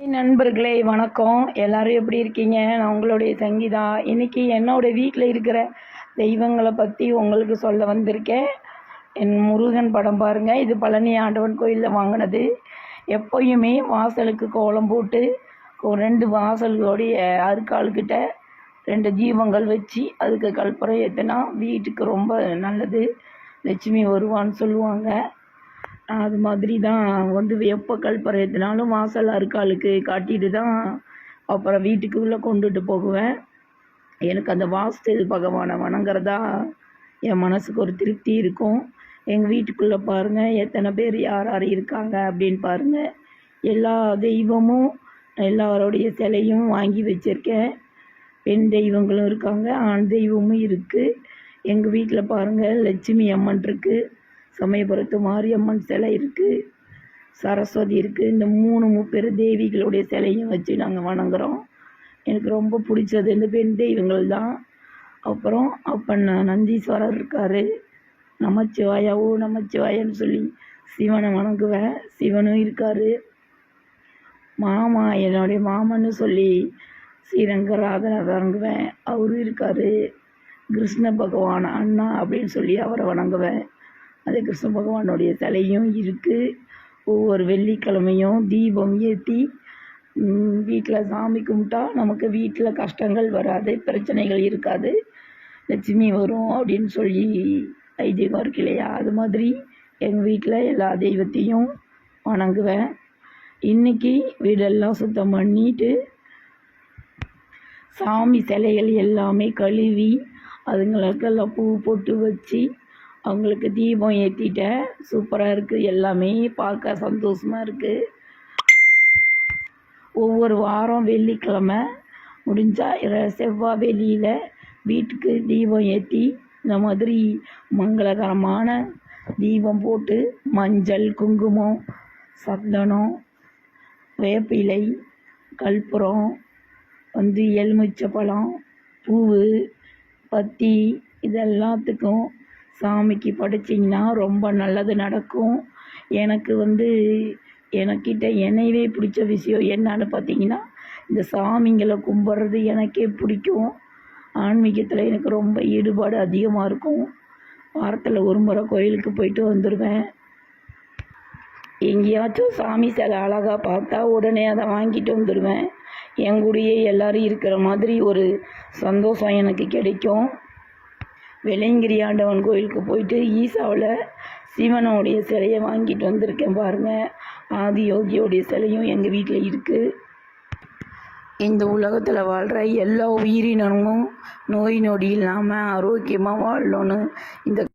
நண்பர்களே வணக்கம். எல்லாரும் எப்படி இருக்கீங்க? நான் உங்களுடைய சங்கீதா இன்னைக்கு என்னோட வீட்டில் இருக்கிற தெய்வங்களை பற்றி உங்களுக்கு சொல்ல வந்திருக்கேன். என் முருகன் படம் பாருங்கள் இது பழனி ஆண்டவன் கோயிலில் வாங்கினது. எப்போயுமே வாசலுக்கு கோலம் போட்டு ரெண்டு வாசல்களுடைய அருக்கால்கிட்ட ரெண்டு தீபங்கள் வச்சு அதுக்கு கற்பூரம் ஏற்றினா வீட்டுக்கு ரொம்ப நல்லது. லட்சுமி வருவான்னு சொல்லுவாங்க. அது மாதிரி தான் வந்து எப்போ கற்பூரம் ஏற்றினாலும் வாசல் அருக்காலுக்கு காட்டிட்டு தான் அப்புறம் வீட்டுக்குள்ளே கொண்டுட்டு போகுவேன். எனக்கு அந்த வாஸ்து பகவானை வணங்குறதா என் மனசுக்கு ஒரு திருப்தி இருக்கும். எங்கள் வீட்டுக்குள்ளே பாருங்கள் எத்தனை பேர் யார் யார் இருக்காங்க அப்படின்னு பாருங்கள் எல்லா தெய்வமும் எல்லாரோடைய சிலையும் வாங்கி வச்சுருக்கேன். பெண் தெய்வங்களும் இருக்காங்க ஆண் தெய்வமும் இருக்குது எங்கள் வீட்டில் பாருங்கள் லட்சுமி அம்மன் இருக்குது சமயபுரத்து மாரியம்மன் சிலை இருக்குது சரஸ்வதி இருக்குது இந்த மூணு முப்பெரு தேவிகளுடைய சிலையும் வச்சு நாங்கள் வணங்குறோம். எனக்கு ரொம்ப பிடிச்சது. இந்த பெண் தெய்வங்கள் தான். அப்புறம் அப்பன் நந்தீஸ்வரர் இருக்கார். நமச்சிவாயா ஓ நமச்சிவாயன்னு சொல்லி சிவனை வணங்குவேன். சிவனும் இருக்கார். மாமா என்னுடைய மாமன்னு சொல்லி ஸ்ரீரங்கராதனை வணங்குவேன். அவரும் இருக்கார். கிருஷ்ண பகவான் அண்ணா அப்படின்னு சொல்லி அவரை வணங்குவேன். அது கிருஷ்ண பகவானுடைய சிலையும் இருக்குது ஒவ்வொரு வெள்ளிக்கிழமையும் தீபம் ஏற்றி வீட்டில் சாமி கும்பிட்டா நமக்கு வீட்டில் கஷ்டங்கள் வராது பிரச்சனைகள் இருக்காது. லட்சுமி வரும் அப்படின்னு சொல்லி ஐதீகம் இருக்கு இல்லையா? அது மாதிரி எங்கள் வீட்டில் எல்லா தெய்வத்தையும் வணங்குவேன். இன்றைக்கி வீடெல்லாம் சுத்தம் பண்ணிட்டு சாமி சிலைகள் எல்லாமே கழுவி அதுங்களுக்கெல்லாம் பூ போட்டு வச்சு அவங்களுக்கு தீபம் ஏற்றிட்டேன் சூப்பராக இருக்குது எல்லாமே பார்க்க சந்தோஷமாக இருக்குது ஒவ்வொரு வாரம் வெள்ளிக்கிழமை முடிஞ்சால் செவ்வாய் வெளியில் வீட்டுக்கு தீபம் ஏற்றி இந்த மாதிரி மங்களகரமான தீபம் போட்டு மஞ்சள் குங்குமம் சந்தனம் வேப்பிலை கற்பூரம் வந்து எலுமிச்சை பழம் பூவு பத்தி இதெல்லாத்துக்கும் சாமிக்கு படைச்சிங்கன்னா ரொம்ப நல்லது நடக்கும். எனக்கு வந்து எனக்கிட்ட என்னையவே பிடிச்ச விஷயம் என்னன்னு பார்த்தீங்கன்னா இந்த சாமிங்களை கும்பிட்றது எனக்கே பிடிக்கும். ஆன்மீகத்தில் எனக்கு ரொம்ப ஈடுபாடு அதிகமாக இருக்கும். வாரத்தில் ஒரு முறை கோயிலுக்கு போயிட்டு வந்துடுவேன் எங்கேயாச்சும் சாமி சிலை அழகாக பார்த்தா உடனே அதை வாங்கிட்டு வந்துடுவேன் என் கூடயே எல்லோரும் இருக்கிற மாதிரி ஒரு சந்தோஷம் எனக்கு கிடைக்கும். வெள்ளையங்கிரி ஆண்டவன் கோயிலுக்கு போயிட்டு ஈசாவில் சிவனோடைய சிலையை வாங்கிட்டு வந்திருக்கேன் பாருங்கள் ஆதி யோகியோடைய சிலையும் எங்கள் வீட்டில் இருக்குது இந்த உலகத்தில் வாழ்கிற எல்லா உயிரினமும் நோய் நொடி இல்லாமல் ஆரோக்கியமாக வாழணும்னு இந்த